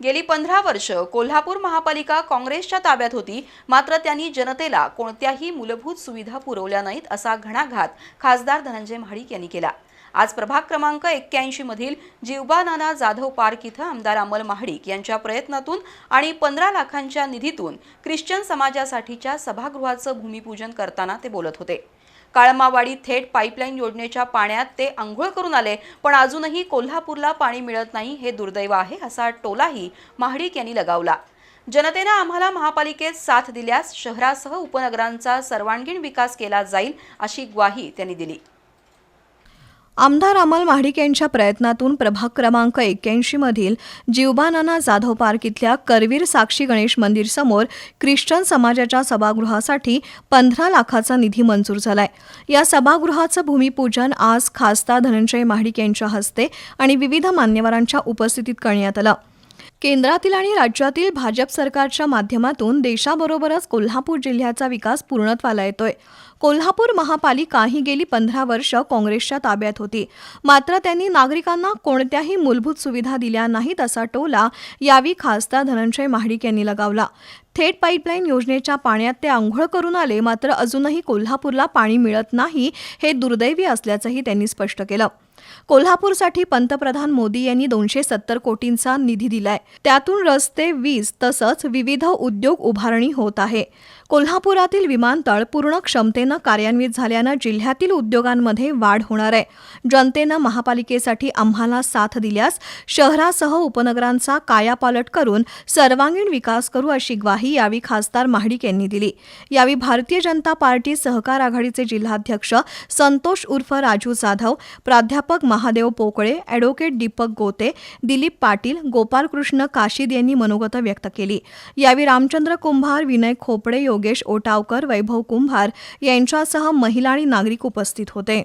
गेली पंधरा वर्ष कोल्हापूर महापालिका काँग्रेसच्या ताब्यात होती. मात्र त्यांनी जनतेला कोणत्याही मूलभूत सुविधा पुरवल्या नाहीत असा घणाघात खासदार धनंजय महाडिक यांनी केला. आज प्रभाग क्रमांक एक्क्याऐंशी मधील जिवबा नाना जाधव पार्क इथं आमदार अमल महाडिक यांच्या प्रयत्नातून आणि पंधरा लाखांच्या निधीतून ख्रिश्चन समाजासाठीच्या सभागृहाचं भूमिपूजन करताना ते बोलत होते. काळमावाडी थेट पाईपलाईन योजनेच्या पाण्यात ते आंघोळ करून आले पण अजूनही कोल्हापूरला पाणी मिळत नाही हे दुर्दैव आहे असा टोलाही महाडिक यांनी लगावला. जनतेनं आम्हाला महापालिकेत साथ दिल्यास शहरासह उपनगरांचा सर्वांगीण विकास केला जाईल अशी ग्वाही त्यांनी दिली. आमदार अमल महाडिक यांच्या प्रयत्नातून प्रभाग क्रमांक एक्क्याऐंशी मधील जीवबानाना जाधव पार्क इथल्या करवीर साक्षी गणेश मंदिर समोर ख्रिश्चन समाजाच्या सभागृहासाठी पंधरा लाखाचा निधी मंजूर झालाय. या सभागृहाचं भूमिपूजन आज खासदार धनंजय महाडिक यांच्या हस्ते आणि विविध मान्यवरांच्या उपस्थितीत करण्यात आलं. केंद्रातील आणि राज्यातील भाजप सरकारच्या माध्यमातून देशाबरोबरच कोल्हापूर जिल्ह्याचा विकास पूर्णत्वाला येतोय. कोल्हापूर महापालिका ही गेली पंधरा वर्ष काँग्रेसच्या ताब्यात होती. मात्र त्यांनी नागरिकांना कोणत्याही मूलभूत सुविधा दिल्या नाहीत असा टोला यावी खासदार धनंजय महाडिक यांनी लगावला. थेट पाईपलाईन योजनेच्या पाण्यात ते आंघोळ करून आले मात्र अजूनही कोल्हापूरला पाणी मिळत नाही हे दुर्दैवी असल्याचंही त्यांनी स्पष्ट केलं. कोल्हापूरसाठी पंतप्रधान मोदी यांनी दोनशे सत्तर कोटींचा निधी दिलाय. त्यातून रस्ते वीज तसंच विविध उद्योग उभारणी होत आहे. कोल्हापुरातील विमानतळ पूर्ण क्षमतेनं कार्यान्वित झाल्यानं जिल्ह्यातील उद्योगांमध्ये वाढ होणार आहे. जनतेनं महापालिकेसाठी आम्हाला साथ दिल्यास शहरासह उपनगरांचा कायापालट करून सर्वांगीण विकास करू अशी ग्वाही यावेळी खासदार महाडिक यांनी दिली. यावेळी भारतीय जनता पार्टी सहकार आघाडीचे जिल्हाध्यक्ष संतोष उर्फ राजू जाधव प्राध्यापक प्राध्यापक महादेव पोकळे ॲडव्होकेट दीपक गोते दिलीप पाटील गोपालकृष्ण काशीद यांनी मनोगत व्यक्त केली. यावेळी रामचंद्र कुंभार विनय खोपडे योगेश ओटावकर वैभव कुंभार यांच्यासह महिला आणि नागरिक उपस्थित होते.